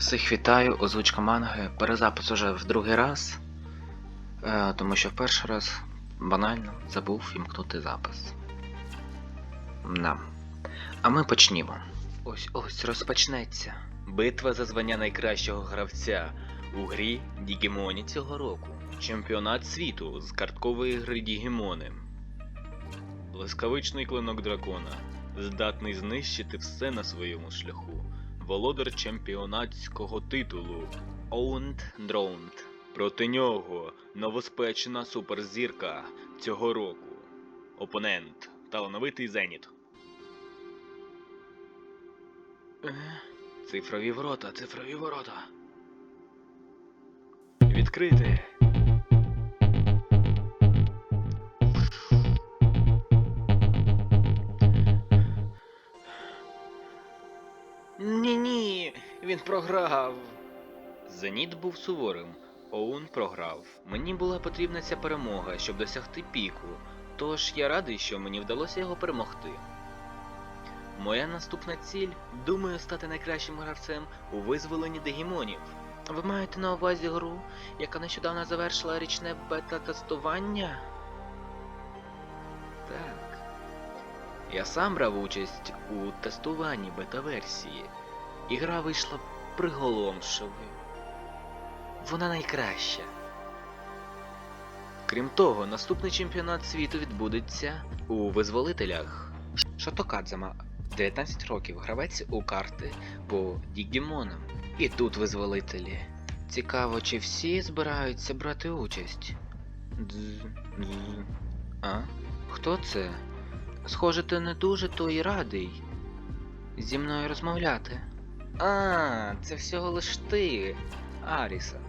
Всіх вітаю, озвучка манги. Перезапис уже в другий раз, е, тому що в перший раз банально забув вімкнути запис. Да. А ми почнімо. Ось ось розпочнеться. Битва за звання найкращого гравця у грі Дігімоні цього року. Чемпіонат світу з карткової гри Дігімони. Блискавичний клинок дракона, здатний знищити все на своєму шляху володар чемпіонатського титулу Оунд Дроунд. Проти нього новоспечена суперзірка цього року. Опонент талановитий Зеніт. Цифрові ворота, цифрові ворота. Відкрити. Ні-ні, він програв. Зеніт був суворим. Оун програв. Мені була потрібна ця перемога, щоб досягти піку. Тож я радий, що мені вдалося його перемогти. Моя наступна ціль думаю стати найкращим гравцем у визволенні дегімонів. Ви маєте на увазі гру, яка нещодавно завершила річне бета-тестування? Я сам брав участь у тестуванні бета-версії. І гра вийшла приголомшивою. Вона найкраща. Крім того, наступний чемпіонат світу відбудеться у визволителях. Шатокадзама, 19 років, гравець у карти по Дігімонам. І тут визволителі. Цікаво, чи всі збираються брати участь? Дз, дз. А? Хто це? Схоже, ти не дуже то й радий зі мною розмовляти. А, це всього лиш ти, Аріса.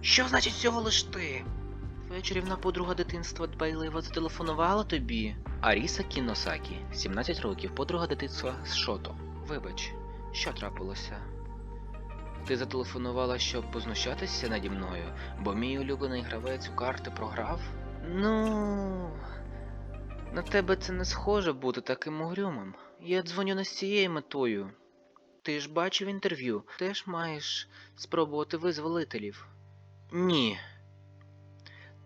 Що значить всього лиш ти? Твоя чарівна подруга дитинства дбайливо зателефонувала тобі. Аріса Кіносакі, 17 років, подруга дитинства з Шото. Вибач, що трапилося? Ти зателефонувала, щоб познущатися наді мною, бо мій улюблений гравець у карти програв? Ну. На тебе це не схоже бути таким угрюмим. Я дзвоню не з цією метою. Ти ж бачив інтерв'ю, теж маєш спробувати визволителів. Ні.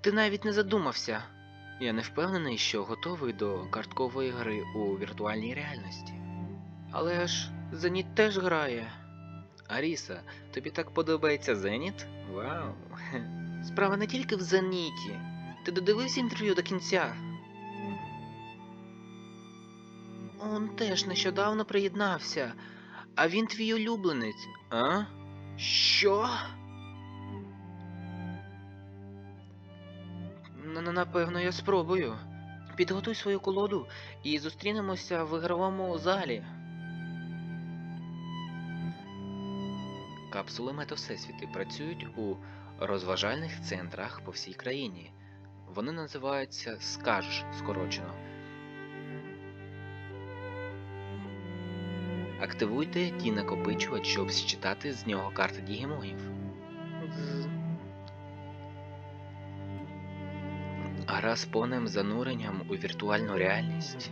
Ти навіть не задумався. Я не впевнений, що готовий до карткової гри у віртуальній реальності. Але ж Зеніт теж грає. Аріса, тобі так подобається Зеніт? Вау. Справа не тільки в Зеніті. Ти додивився інтерв'ю до кінця? Он теж нещодавно приєднався. А він твій улюбленець. А? Що? Н- Напевно, я спробую. Підготуй свою колоду і зустрінемося в ігровому залі. Капсули Метавсесвіти працюють у розважальних центрах по всій країні. Вони називаються СКАЖ скорочено. Активуйте ті накопичувач, щоб считати з нього карти дігімонів. Гра з повним зануренням у віртуальну реальність.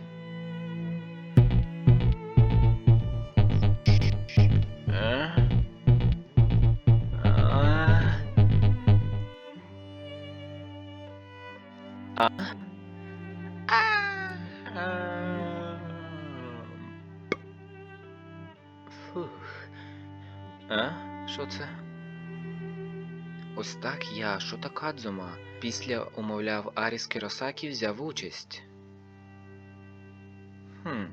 А? А? А? Що це? Ось так я, Шота Кадзума, після умовляв Аріс Кіросакі взяв участь. Хм.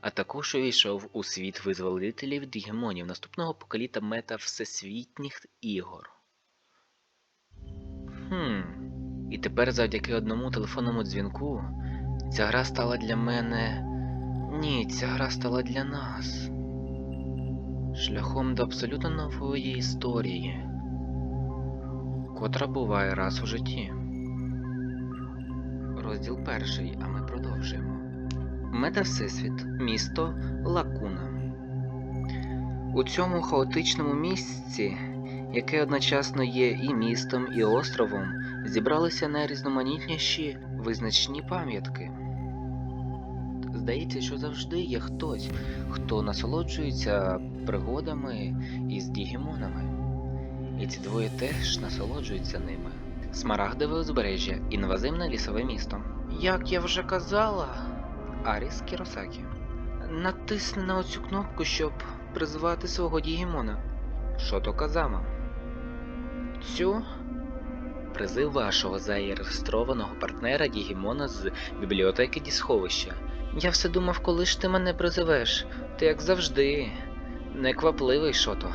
А також увійшов у світ визволителів дігемонів наступного поколіта мета всесвітніх ігор. Хм. І тепер завдяки одному телефонному дзвінку ця гра стала для мене. Ні, ця гра стала для нас. Шляхом до абсолютно нової історії, котра буває раз у житті. Розділ перший, а ми продовжуємо. Мета Всесвіт, місто Лакуна. У цьому хаотичному місці, яке одночасно є і містом, і островом, зібралися найрізноманітніші визначні пам'ятки. Здається, що завжди є хтось, хто насолоджується пригодами із дігімонами. І ці двоє теж насолоджуються ними. Смарагдове узбережжя, інвазивне лісове місто. Як я вже казала, Аріс Кіросакі. Натисни на оцю кнопку, щоб призвати свого дігімона. Шото Казама. Цю призив вашого зареєстрованого партнера Дігімона з бібліотеки Дісховища. Я все думав, коли ж ти мене призивеш. Ти як завжди, неквапливий шото.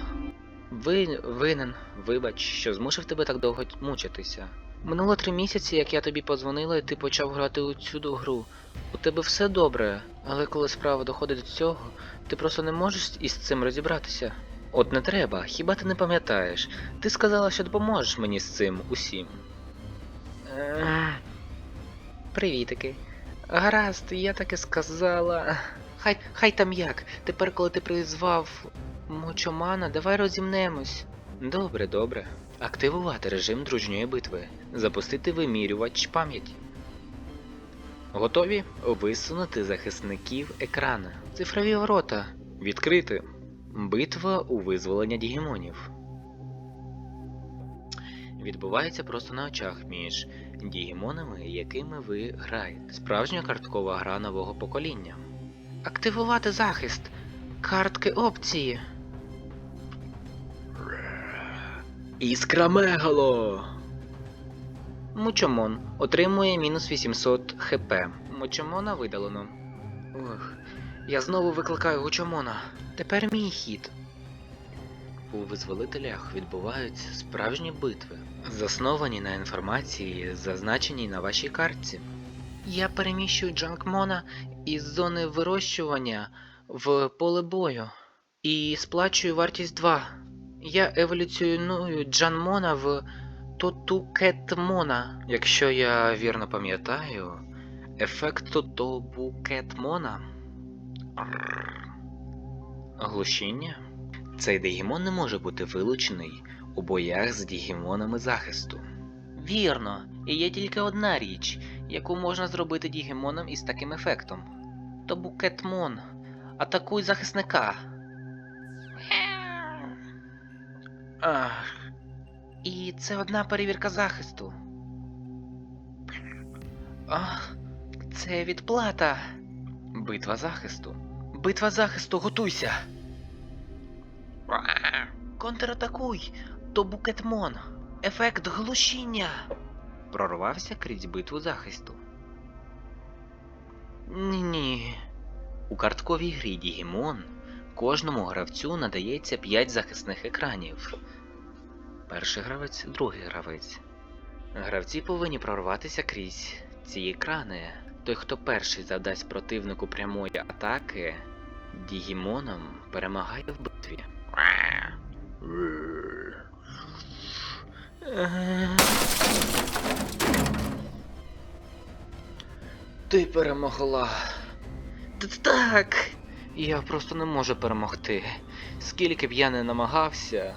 Ви винен, вибач, що змусив тебе так довго мучитися. Минуло три місяці, як я тобі подзвонила, і ти почав грати у цю гру. У тебе все добре, але коли справа доходить до цього, ти просто не можеш із цим розібратися. От не треба, хіба ти не пам'ятаєш? Ти сказала, що допоможеш мені з цим усім. Ех, Привітики. Гаразд, я так і сказала. Хай, хай там як. Тепер, коли ти призвав Мочомана, давай розімнемось. Добре, добре. Активувати режим дружньої битви. Запустити вимірювач пам'яті. Готові висунути захисників екрана. Цифрові ворота. Відкрити. Битва у визволення дігімонів. Відбувається просто на очах між дігімонами, якими ви граєте. Справжня карткова гра нового покоління. Активувати захист. Картки опції. Іскра Мегало. Мучомон отримує мінус 800 хп. Мучомона видалено. Ох, я знову викликаю Гучомона. Тепер мій хід. У визволителях відбуваються справжні битви, засновані на інформації, зазначеній на вашій картці. Я переміщую Джанкмона із зони вирощування в поле бою і сплачую вартість 2. Я еволюціоную Джанмона в Тотукетмона. Якщо я вірно пам'ятаю, ефект Тотобукетмона. Глушіння. Цей дігімон не може бути вилучений у боях з дігімонами захисту. Вірно, і є тільки одна річ, яку можна зробити дігімоном із таким ефектом. То букетмон. Атакуй захисника. Ах. І це одна перевірка захисту. Ах, це відплата. Битва захисту. Битва захисту, готуйся. Контратакуй, то букетмон. Ефект глушіння. Прорвався крізь битву захисту. Ні. У картковій грі Дігімон кожному гравцю надається 5 захисних екранів. Перший гравець, другий гравець. Гравці повинні прорватися крізь ці екрани. Той, хто перший завдасть противнику прямої атаки, Дігімоном перемагає в битві. Ти перемогла. Так. Я просто не можу перемогти. Скільки б я не намагався.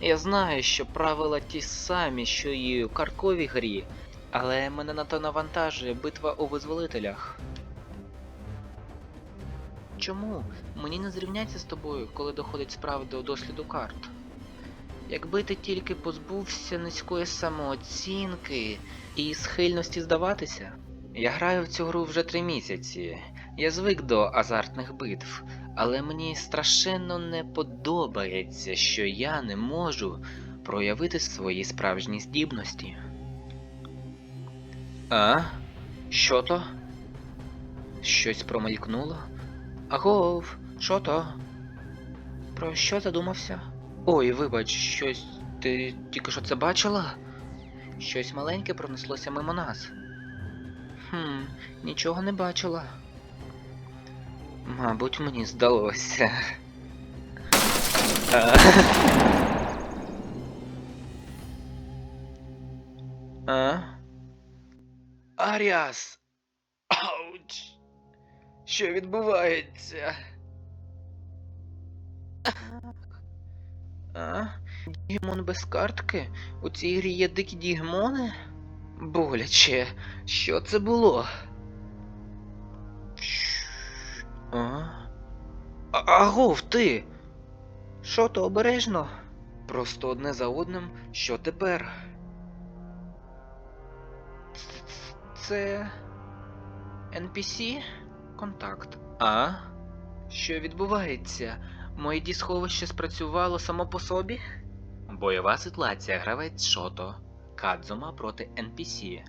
Я знаю, що правила ті самі, що і у карковій грі, але мене на то навантажує битва у визволителях. Чому мені не зрівняться з тобою, коли доходить справа до досліду карт? Якби ти тільки позбувся низької самооцінки і схильності здаватися. Я граю в цю гру вже три місяці. Я звик до азартних битв, але мені страшенно не подобається, що я не можу проявити свої справжні здібності. А? Що то? Щось промелькнуло? Агов, що то? Про що задумався? Ой, вибач, щось. Ти тільки що це бачила? Щось маленьке пронеслося мимо нас. Хм, нічого не бачила. Мабуть, мені здалося. А? Аріас! Що відбувається? А? Дігімон без картки? У цій грі є дикі дігімони? Боляче, що це було? А? А- Агов, ти! Що то обережно? Просто одне за одним, що тепер? Це. NPC? Контакт. А? Що відбувається? Моє дісховище спрацювало само по собі? Бойова ситуація гравець Шото. Кадзума проти NPC.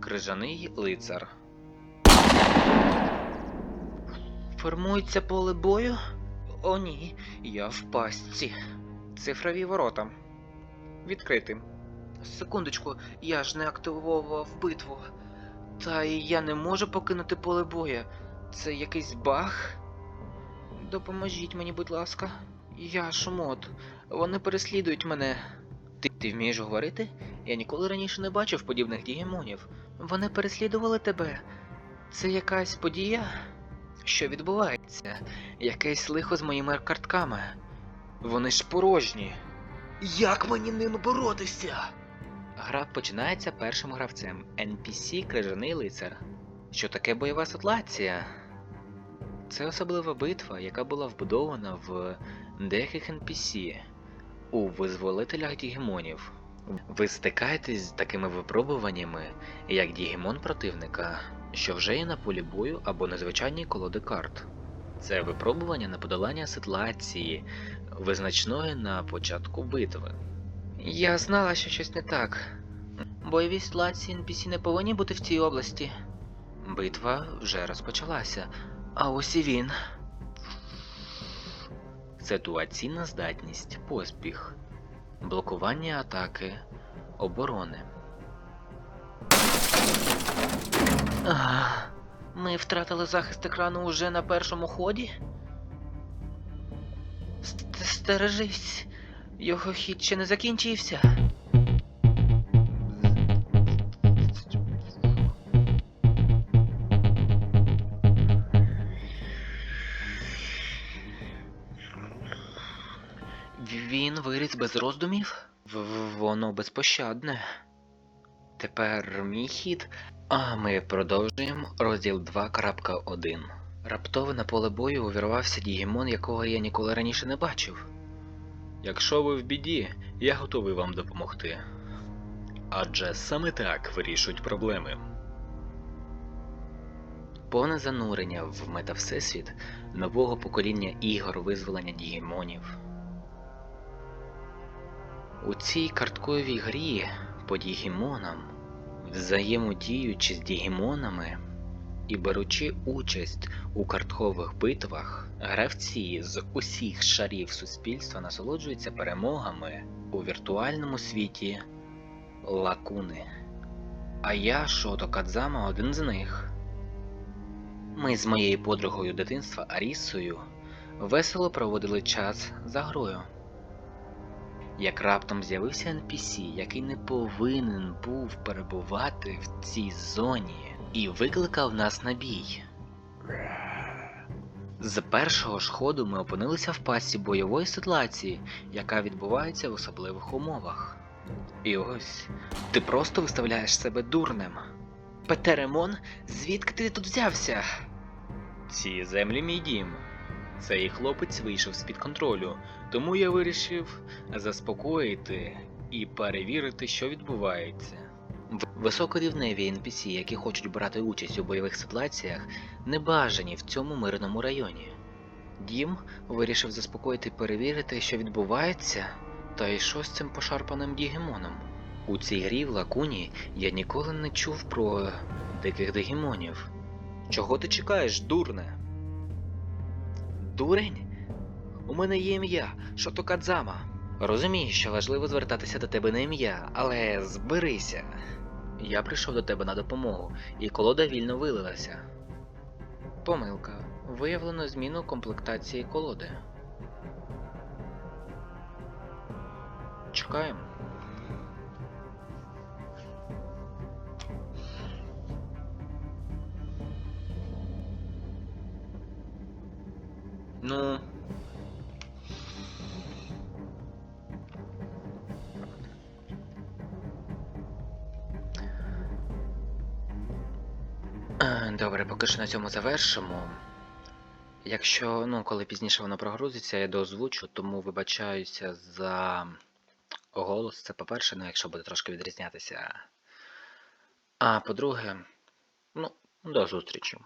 Крижаний лицар. Формується поле бою? О, ні, я в пастці. Цифрові ворота. Відкрити. Секундочку, я ж не активував битву. Та і я не можу покинути поле боя. Це якийсь баг? Допоможіть мені, будь ласка. Я шумот. Вони переслідують мене. Ти, ти вмієш говорити? Я ніколи раніше не бачив подібних дігімонів. Вони переслідували тебе. Це якась подія? Що відбувається? Якесь лихо з моїми картками. Вони ж порожні. Як мені ними боротися? Гра починається першим гравцем NPC Крижаний лицар. Що таке бойова ситуація? Це особлива битва, яка була вбудована в деяких NPC у визволителях дігімонів. Ви стикаєтесь з такими випробуваннями, як дігімон противника, що вже є на полі бою або незвичайній колоди карт. Це випробування на подолання ситуації, визначної на початку битви. Я знала, що щось не так. Бойові ситуації NPC не повинні бути в цій області. Битва вже розпочалася, а ось і він. Ситуаційна здатність, поспіх, блокування атаки, оборони. Ах, ми втратили захист екрану уже на першому ході? Стережись, його хід ще не закінчився. Без роздумів? В- Воно безпощадне. Тепер мій хід. А ми продовжуємо розділ 2.1. Раптово на поле бою увірвався Дігімон, якого я ніколи раніше не бачив. Якщо ви в біді, я готовий вам допомогти. Адже саме так вирішують проблеми. Повне занурення в метавсесвіт нового покоління ігор визволення дігімонів. У цій картковій грі по дігімонам, взаємодіючи з дігімонами і беручи участь у карткових битвах, гравці з усіх шарів суспільства насолоджуються перемогами у віртуальному світі лакуни. А я, Шото Кадзама, один з них. Ми з моєю подругою дитинства Арісою весело проводили час за грою. Як раптом з'явився NPC, який не повинен був перебувати в цій зоні, і викликав нас на бій. З першого ж ходу ми опинилися в пасі бойової ситуації, яка відбувається в особливих умовах. І ось ти просто виставляєш себе дурнем. Петеремон, звідки ти тут взявся? Ці землі мій дім. Цей хлопець вийшов з-під контролю, тому я вирішив заспокоїти і перевірити, що відбувається. Високорівневі NPC, які хочуть брати участь у бойових ситуаціях, не бажані в цьому мирному районі. Дім вирішив заспокоїти і перевірити, що відбувається, та й що з цим пошарпаним дігемоном. У цій грі в лакуні я ніколи не чув про диких дегімонів. Чого ти чекаєш, дурне? Дурень? У мене є ім'я Шото Кадзама. Розумію, що важливо звертатися до тебе на ім'я, але зберися. Я прийшов до тебе на допомогу, і колода вільно вилилася. Помилка. Виявлено зміну комплектації колоди. Чекаємо. Ну. Е, Добре, поки що на цьому завершимо. Якщо, ну, коли пізніше воно прогрузиться, я доозвучу, тому вибачаюся за голос. Це по-перше, ну, якщо буде трошки відрізнятися. А по-друге, ну, до зустрічі.